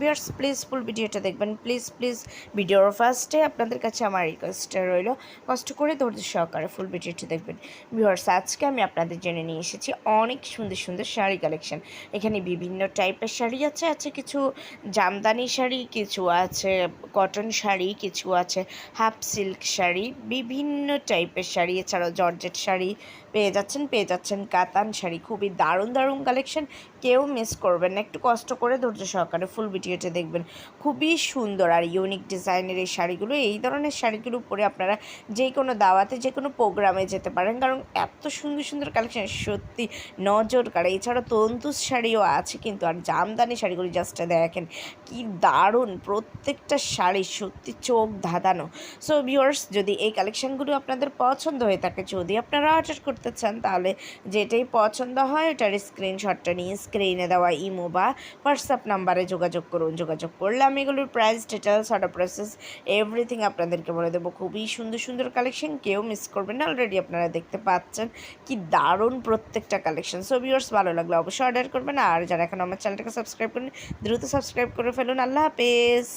Viewers please full ভিডিওটা দেখবেন। Please please ভিডিওর ফার্স্টে আপনাদের কাছে আমার রিকোয়েস্টটা রইল। কষ্ট করে ধৈর্য সহকারে ফুল ভিডিওটি দেখবেন। ভিউয়ার্স, আজকে আমি আপনাদের জেনে নিয়ে এসেছি অনেক সুন্দর সুন্দর শাড়ি কালেকশন এখানে বিভিন্ন টাইপের শাড়ি আছে আছে কিছু জামদানি শাড়ি, কিছু আছে কটন শাড়ি, কিছু আছে হাফ সিল্ক শাড়ি, বিভিন্ন টাইপের শাড়ি। এছাড়াও জর্জেট শাড়ি পেয়ে যাচ্ছেন পেয়ে যাচ্ছেন কাতান শাড়ি। খুবই দারুণ দারুণ কালেকশন কেউ মিস করবেন না। একটু কষ্ট করে ধৈর্য সহকারে ফুল ভিডিওটা দেখবেন। খুবই সুন্দর আর ইউনিক ডিজাইনের এই শাড়িগুলো। এই ধরনের শাড়িগুলো পরে আপনারা যে কোনো দাওয়াতে যে কোনো প্রোগ্রামে যেতে পারেন। কারণ এত সুন্দর সুন্দর কালেকশন সত্যি নজর কাড়ে। এছাড়া তন্তুস শাড়িও আছে কিন্তু, আর জামদানি শাড়িগুলো জাস্ট দেখেন, কি দারুণ! প্রত্যেকটা শাড়ি সত্যি চোখ ধাঁধানো। সো ভিউয়ার্স যদি এই কালেকশনগুলো আপনাদের পছন্দ হয়ে থাকে, যদি আপনারা অর্ডার করতে চান, তাহলে যেটাই পছন্দ হয়, ওটার স্ক্রিনশটটা নিয়ে স্ক্রিনে দেওয়া ইমো বা হোয়াটসঅ্যাপ নাম্বারে যোগাযোগ করুন, যোগাযোগ করলে আমি এগুলোর price details order process everything আপনাদেরকে বলে দেবো। খুবই সুন্দর সুন্দর কালেকশন কেউ মিস করবেন না। অলরেডি আপনারা দেখতে পাচ্ছেন কি দারুণ প্রত্যেকটা কালেকশন সো ভিওর্স ভালো লাগলে অবশ্যই অর্ডার করবেন। আর যারা এখন আমার চ্যানেলটাকে সাবস্ক্রাইব করেন দ্রুত সাবস্ক্রাইব করে ফেলুন। আল্লাহ হাফেজ।